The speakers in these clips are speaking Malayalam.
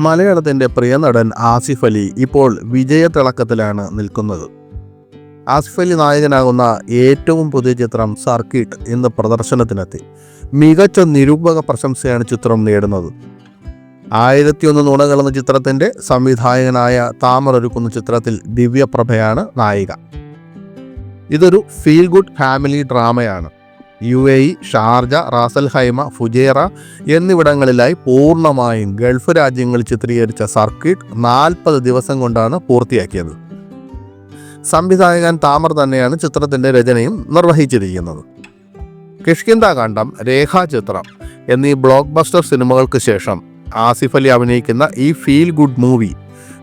മലയാളത്തിന്റെ പ്രിയ നടൻ ആസിഫ് അലി ഇപ്പോൾ വിജയത്തിളക്കത്തിലാണ് നിൽക്കുന്നത്. ആസിഫ് അലി നായകനാകുന്ന ഏറ്റവും പുതിയ ചിത്രം സർക്കിട്ട് ഇന്ന് പ്രദർശനത്തിനെത്തി. മികച്ച നിരൂപക പ്രശംസയാണ് ചിത്രം നേടുന്നത്. ആയിരത്തിയൊന്ന് നുണകൾ എന്ന ചിത്രത്തിന്റെ സംവിധായകനായ താമർ ഒരുക്കുന്ന ചിത്രത്തിൽ ദിവ്യപ്രഭയാണ് നായിക. ഇതൊരു feel good family ഡ്രാമയാണ് U A E Sharjah Ras al Khaimah Fujairah എന്നിവിടങ്ങളിലായി പൂർണമായും ഗൾഫ് രാജ്യങ്ങളിൽ ചിത്രീകരിച്ച സർക്കിട്ട് നാൽപ്പത് ദിവസം കൊണ്ടാണ് പൂർത്തിയാക്കിയത്. സംവിധായകൻ താമർ തന്നെയാണ് ചിത്രത്തിന്റെ രചനയും നിർവഹിച്ചിരിക്കുന്നത്. കിഷ്കിന്ത കാണ്ഡം രേഖാചിത്രം എന്നീ ബ്ലോക്ക് ബസ്റ്റർ സിനിമകൾക്ക് ശേഷം ആസിഫ് അലി അഭിനയിക്കുന്ന ഈ ഫീൽ ഗുഡ് മൂവി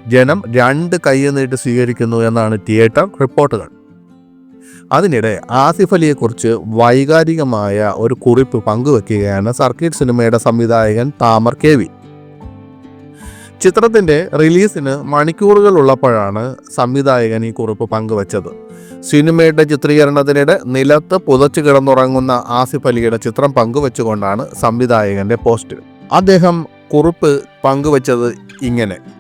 ജനം രണ്ട് കൈ നീട്ടി സ്വീകരിക്കുന്നു എന്നാണ് തിയേറ്റർ റിപ്പോർട്ടുകൾ. അതിനിടെ ആസിഫ് അലിയെക്കുറിച്ച് വൈകാരികമായ ഒരു കുറിപ്പ് പങ്കുവെക്കുകയാണ് സർക്കിട്ട് സിനിമയുടെ സംവിധായകൻ താമർ കെ വി. ചിത്രത്തിന്റെ റിലീസിന് മണിക്കൂറുകൾ ഉള്ളപ്പോഴാണ് സംവിധായകൻ ഈ കുറിപ്പ് പങ്കുവച്ചത്. സിനിമയുടെ ചിത്രീകരണത്തിനിടെ നിലത്ത് പുതച്ചു കിടന്നുറങ്ങുന്ന ആസിഫ് അലിയുടെ ചിത്രം പങ്കുവെച്ചുകൊണ്ടാണ് സംവിധായകന്റെ പോസ്റ്റ്. അദ്ദേഹം കുറിപ്പ് പങ്കുവച്ചത് ഇങ്ങനെ.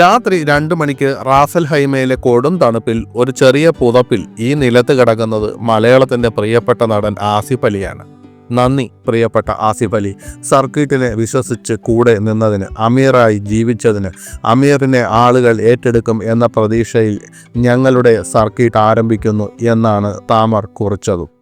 രാത്രി രണ്ട് മണിക്ക് റാസൽ ഹൈമയിലെ കൊടും തണുപ്പിൽ ഒരു ചെറിയ പുതപ്പിൽ ഈ നിലത്ത് കിടക്കുന്നത് മലയാളത്തിന്റെ പ്രിയപ്പെട്ട നടൻ ആസിഫ് അലിയാണ്. നന്ദി പ്രിയപ്പെട്ട ആസിഫ് അലി. സർക്കിട്ടിനെ വിശ്വസിച്ച് കൂടെ നിന്നതിന് അമീറായി ജീവിച്ചതിന് അമീറിനെ ആളുകൾ ഏറ്റെടുക്കും എന്ന പ്രതീക്ഷയിൽ ഞങ്ങളുടെ സർക്കിട്ട് ആരംഭിക്കുന്നു എന്നാണ് താമർ കുറിച്ചതും.